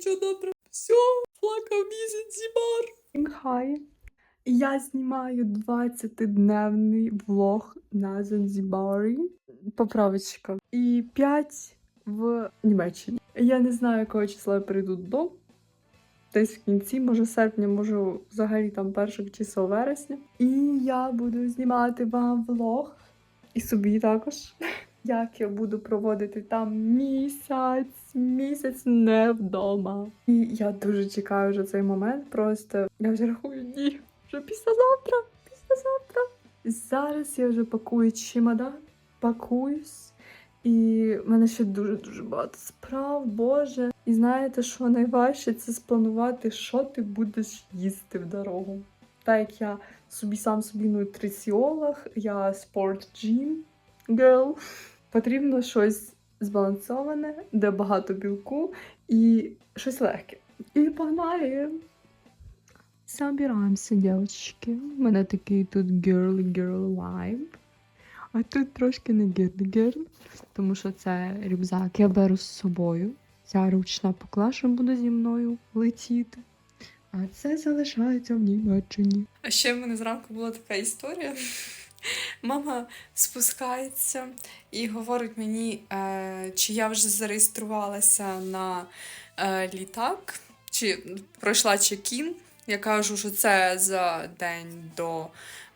Що добре? Все, плакав місяць зібар. Хай. Я знімаю 20-дневний влог на Занзібарі. Поправочка. І 5 в Німеччині. Я не знаю, якого числа я прийду додому. Десь в кінці, може серпня, може взагалі там перших чисел вересня. І я буду знімати вам влог. І собі також. Як я буду проводити там місяць, місяць не вдома. І я дуже чекаю вже цей момент. Просто я вже рахую дні. Вже післязавтра, післязавтра. Зараз я вже пакую чемодан, пакуюсь. І в мене ще дуже-дуже багато справ, Боже. І знаєте, що найважче це спланувати, що ти будеш їсти в дорогу. Так як я собі сам собі нутриціолог, я спорт джим girl. Потрібно щось збалансоване, де багато білку і щось легке. І погнали! Собираємося, дівчатки. У мене такий тут girl-girl vibe. А тут трошки не girl-girl, тому що це рюкзак я беру з собою. Ця ручна поклажа буде зі мною летіти. А це залишається в Німеччині. А ще в мене зранку була така історія. Мама спускається і говорить мені, е, чи я вже зареєструвалася на е, літак, чи пройшла чек-ін. Я кажу, що це за день до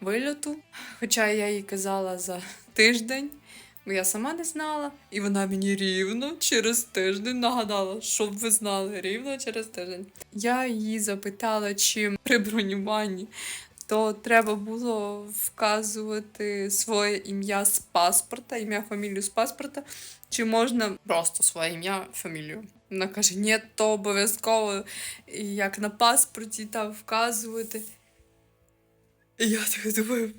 вильоту. Хоча я їй казала за тиждень, бо я сама не знала. І вона мені рівно через тиждень нагадала, щоб ви знали, рівно через тиждень. Я її запитала, чи при бронюванні то треба було вказувати своє ім'я з паспорта, ім'я, фамілію з паспорта, чи можна просто своє ім'я, фамілію. Вона каже, ні, то обов'язково, як на паспорті там вказувати. І я так думаю,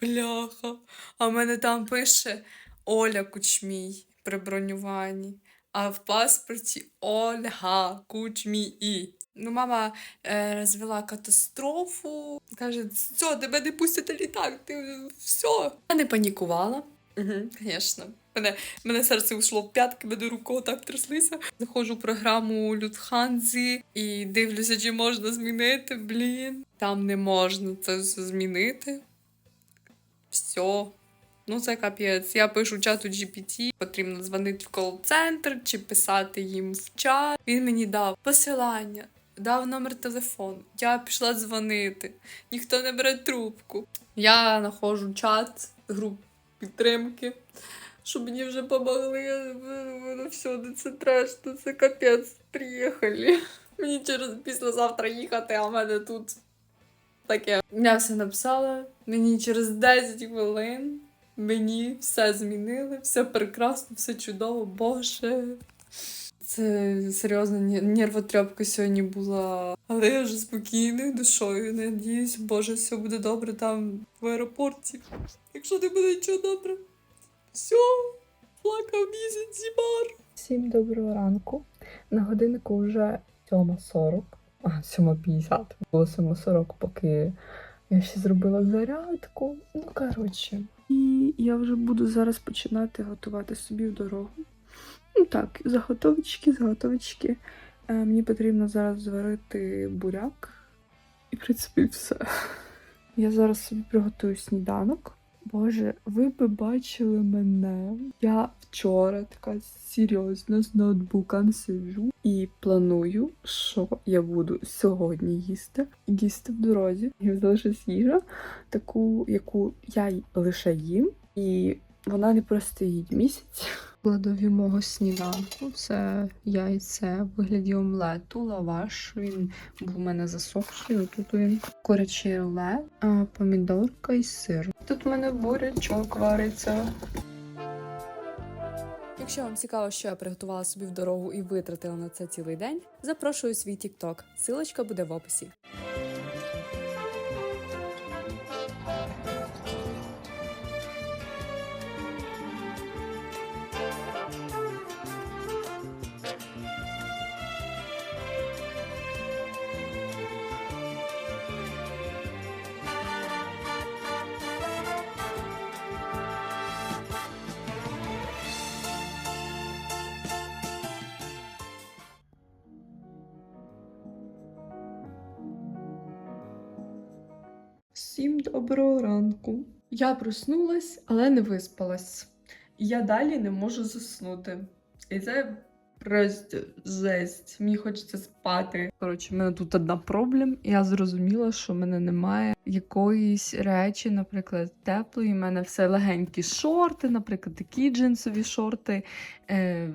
бляха, а в мене там пише Оля Кучмій при бронюванні, а в паспорті Ольга Кучмій. Ну, мама е, розвела катастрофу. Каже, все, тебе не пустять літак, ти все. Я не панікувала. Угу, Звісно. Мене, мене серце ушло в п'ятки, мене руку так тряслися. Заходжу в програму Людханзі і дивлюся, чи можна змінити. Блін. Там не можна це все змінити. Все. Ну, це капець. Я пишу чату GPT, потрібно дзвонити в кол-центр чи писати їм в чат. Він мені дав посилання дав номер телефону. Я пішла дзвонити. Ніхто не бере трубку. Я знаходжу чат, груп підтримки, щоб мені вже помогли. Я думаю, всюди це треш, ну це капець. Приїхали. Мені через післязавтра їхати, а в мене тут таке. Я все написала. Мені через 10 хвилин мені все змінили, все прекрасно, все чудово, Боже. Це серйозно нервотрепка сьогодні була. Але я вже спокійною душою. Надіюсь, Боже, все буде добре там в аеропорті. Якщо не буде нічого добре, все, плакав місяць зібар. Всім доброго ранку. На годиннику вже 7.40, а 7.50. Було 7.40, поки я ще зробила зарядку. Ну, коротше. І я вже буду зараз починати готувати собі в дорогу. Ну так, заготовочки, заготовочки. Е, мені потрібно зараз зварити буряк. І, в принципі, все. Я зараз собі приготую сніданок. Боже, ви би бачили мене. Я вчора така серйозно з ноутбуком сиджу і планую, що я буду сьогодні їсти. Їсти в дорозі. І залишилась їжа, таку, яку я лише їм. І вона не простоїть місяць. Складові мого сніданку це яйце в вигляді омлету, лаваш. Він був у мене засохший. Тут він курячий руле, помідорка і сир. Тут у мене бурячок вариться. Якщо вам цікаво, що я приготувала собі в дорогу і витратила на це цілий день, запрошую свій TikTok. Силочка буде в описі. Всім доброго ранку. Я проснулась, але не виспалась. Я далі не можу заснути. І це просто жесть. Мені хочеться спати. Коротше, в мене тут одна проблема. Я зрозуміла, що в мене немає якоїсь речі, наприклад, теплої. У мене все легенькі шорти, наприклад, такі джинсові шорти, е,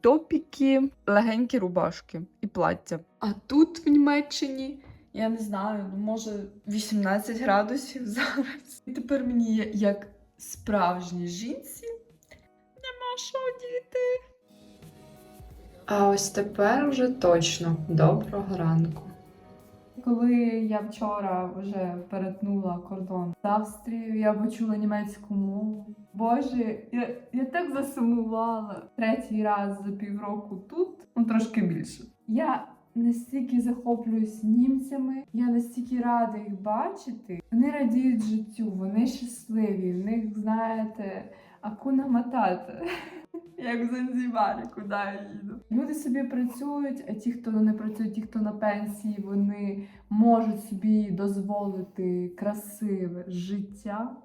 топіки, легенькі рубашки і плаття. А тут в Німеччині. Я не знаю, ну може 18 градусів зараз. І тепер мені як справжній жінці нема що діти. А ось тепер вже точно доброго ранку. Коли я вчора вже перетнула кордон з Австрією, я почула німецьку мову. Боже, я, я так засумувала. Третій раз за півроку тут, ну трошки більше. Я настільки захоплююсь німцями, я настільки рада їх бачити. Вони радіють життю, вони щасливі. В них, знаєте, акуна матата. Як в Занзібарі, куди я їду. Люди собі працюють, а ті, хто не працюють, ті, хто на пенсії, вони можуть собі дозволити красиве життя.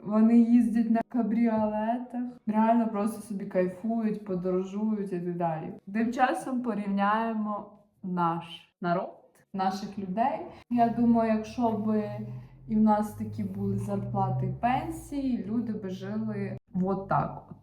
Вони їздять на кабріолетах, реально просто собі кайфують, подорожують і так далі. Тим часом порівняємо наш народ, наших людей. Я думаю, якщо б і в нас такі були зарплати пенсії, люди би жили от так от.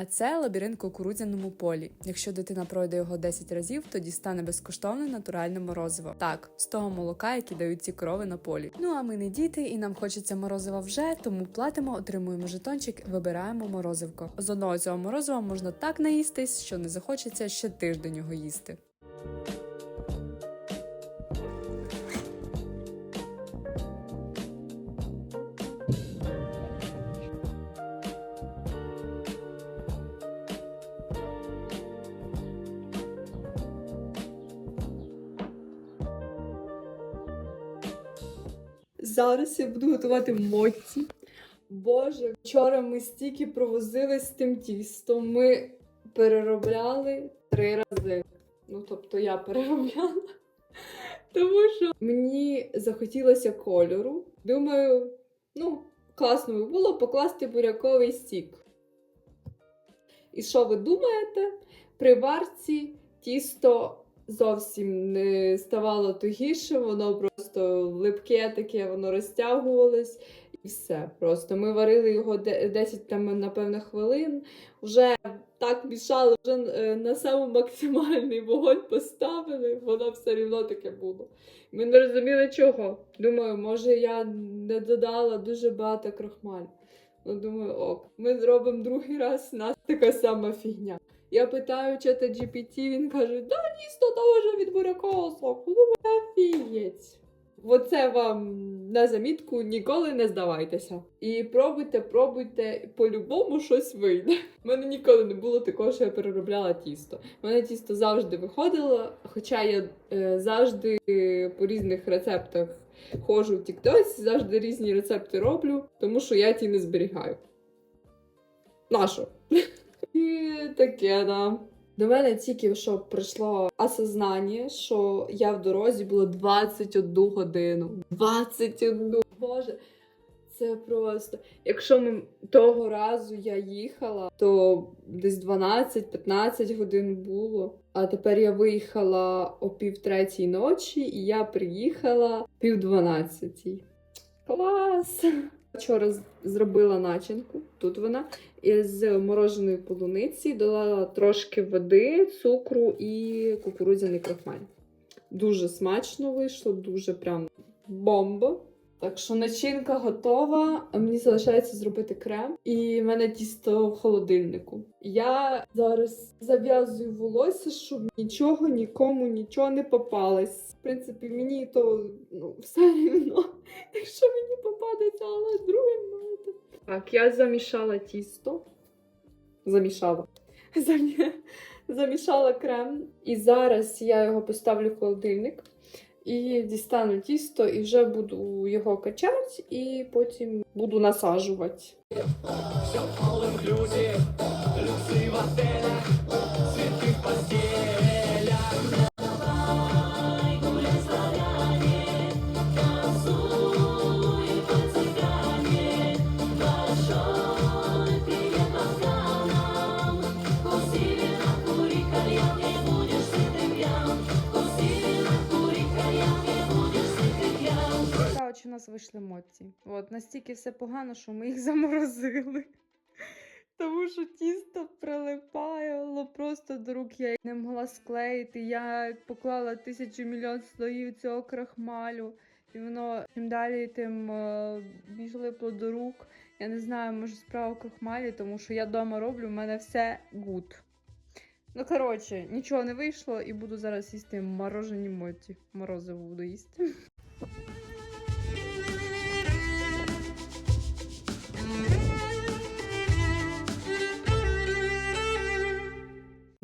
А це лабіринт кукурудзяному полі. Якщо дитина пройде його 10 разів, то дістане безкоштовне натуральне морозиво. Так, з того молока, які дають ці корови на полі. Ну а ми не діти, і нам хочеться морозива вже, тому платимо, отримуємо жетончик, вибираємо морозивко. З одного цього морозива можна так наїстись, що не захочеться ще тиждень його їсти. Зараз я буду готувати моці. Боже, вчора ми стільки провозили з тим тістом. Ми переробляли три рази. Ну, тобто я переробляла. Тому що мені захотілося кольору. Думаю, ну, класно би було покласти буряковий стік. І що ви думаєте? При варці тісто зовсім не ставало тугіше, воно просто липке таке, воно розтягувалось. І все. Просто ми варили його де- 10 там, напевно, хвилин. Вже так мішали, вже е, на самий максимальний вогонь поставили, воно все рівно таке було. Ми не розуміли чого. Думаю, може я не додала дуже багато крохмалю. Ну, думаю, ок. Ми зробимо другий раз, у нас така сама фігня. Я питаю чата GPT, він каже, да тісто теж від бурякового соку. Думаю, офігеть. Оце вам на замітку ніколи не здавайтеся. І пробуйте, пробуйте, по-любому щось вийде. У мене ніколи не було такого, що я переробляла тісто. У мене тісто завжди виходило, хоча я е, завжди по різних рецептах ходжу в Тіктосі, завжди різні рецепти роблю, тому що я ті не зберігаю. Нащо? І таке, да. До мене тільки що прийшло осознання, що я в дорозі була 21 годину. 21! Боже, це просто. Якщо ми того разу я їхала, то десь 12-15 годин було. А тепер я виїхала о пів третій ночі, і я приїхала пів дванадцятій. Клас! Вчора зробила начинку, тут вона, із мороженої полуниці, додала трошки води, цукру і кукурудзяний крахмаль. Дуже смачно вийшло, дуже прям бомба. Так що начинка готова. Мені залишається зробити крем, і в мене тісто в холодильнику. Я зараз зав'язую волосся, щоб нічого нікому нічого не попалось. В принципі, мені то ну, все рівно, якщо мені попадеться, але другим знаєте. Так, я замішала тісто. Замішала. Замішала крем. І зараз я його поставлю в холодильник. І дістану тісто, і вже буду його качати, і потім буду насаджувати. Все all inclusive, люкси в отелях, цветы в постелях. Вийшли емоції. От настільки все погано, що ми їх заморозили. Тому що тісто прилипало просто до рук. Я не могла склеїти. Я поклала тисячу мільйон слоїв цього крахмалю, і воно чим далі, тим е, більш липло до рук. Я не знаю, може справа в крахмалі, тому що я вдома роблю, в мене все гуд. Ну, коротше, нічого не вийшло, і буду зараз їсти морожені моті. Морозиво буду їсти.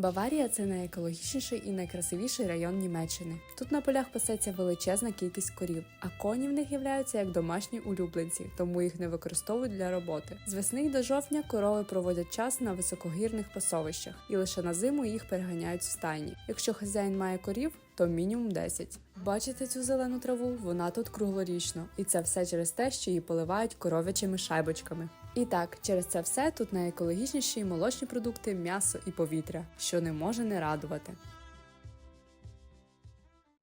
Баварія це найекологічніший і найкрасивіший район Німеччини. Тут на полях пасеться величезна кількість корів, а коні в них являються як домашні улюбленці, тому їх не використовують для роботи. З весни до жовтня корови проводять час на високогірних пасовищах, і лише на зиму їх переганяють в стайні. Якщо хазяїн має корів, то мінімум 10. Бачите цю зелену траву? Вона тут круглорічно, і це все через те, що її поливають коров'ячими шайбочками. І так, через це все тут найекологічніші молочні продукти, м'ясо і повітря, що не може не радувати.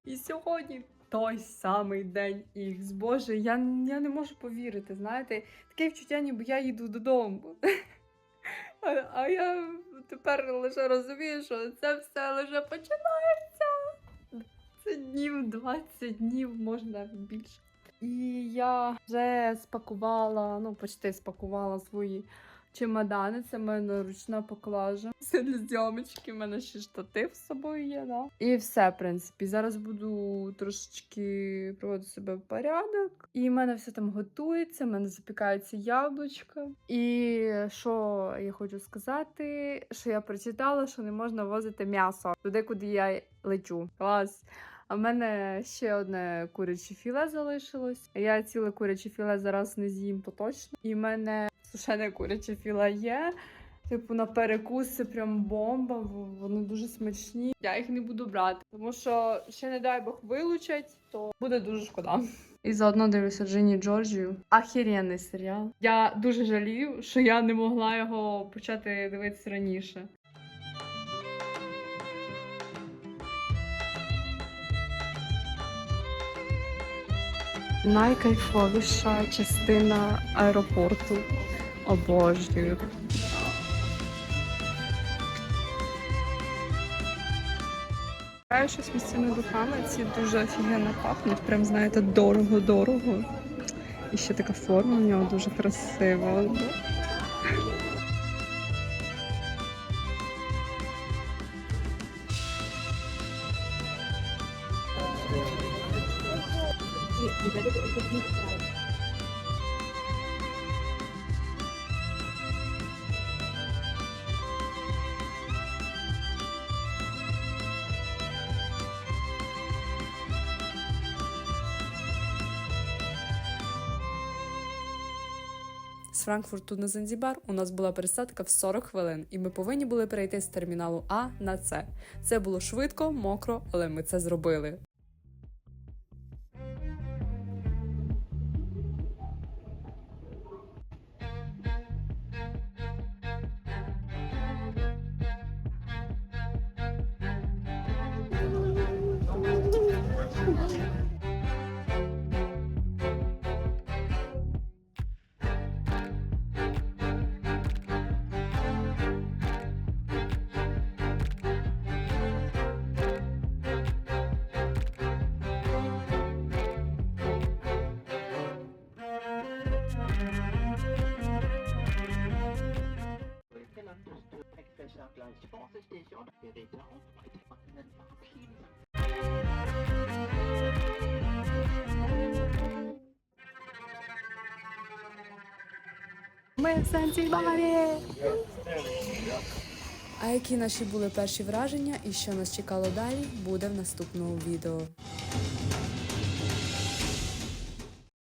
І сьогодні той самий день Ікс. Боже, я, я не можу повірити. Знаєте, таке відчуття, ніби я їду додому. А, а я тепер лише розумію, що це все лише починається. Це днів 20 днів, можна більше. І я вже спакувала, ну, почти спакувала свої чемодани. Це мене ручна поклажа. Це для зйомочки, в мене ще штатив з собою є, да. І все, в принципі. Зараз буду трошечки проводити себе в порядок. І в мене все там готується, в мене запікаються яблучка. І що я хочу сказати, що я прочитала, що не можна возити м'ясо туди, куди я лечу. Клас. А в мене ще одне куряче філе залишилось. Я ціле куряче філе зараз не з'їм поточно. І в мене сушене куряче філе є. Типу на перекус прям бомба, вони дуже смачні. Я їх не буду брати, тому що ще не дай Бог вилучать, то буде дуже шкода. І заодно дивлюся Джині Джорджію. Ахіренний серіал. Я дуже жалію, що я не могла його почати дивитися раніше. Найкайфовіша частина аеропорту. Обожнюю. Щось місцями духами. Ці дуже офігенно пахнуть. Прям знаєте, дорого-дорого. І ще така форма у нього дуже красива. З Франкфурту на Занзібар у нас була пересадка в 40 хвилин, і ми повинні були перейти з терміналу А на С. Це було швидко, мокро, але ми це зробили. А які наші були перші враження і що нас чекало далі, буде в наступному відео.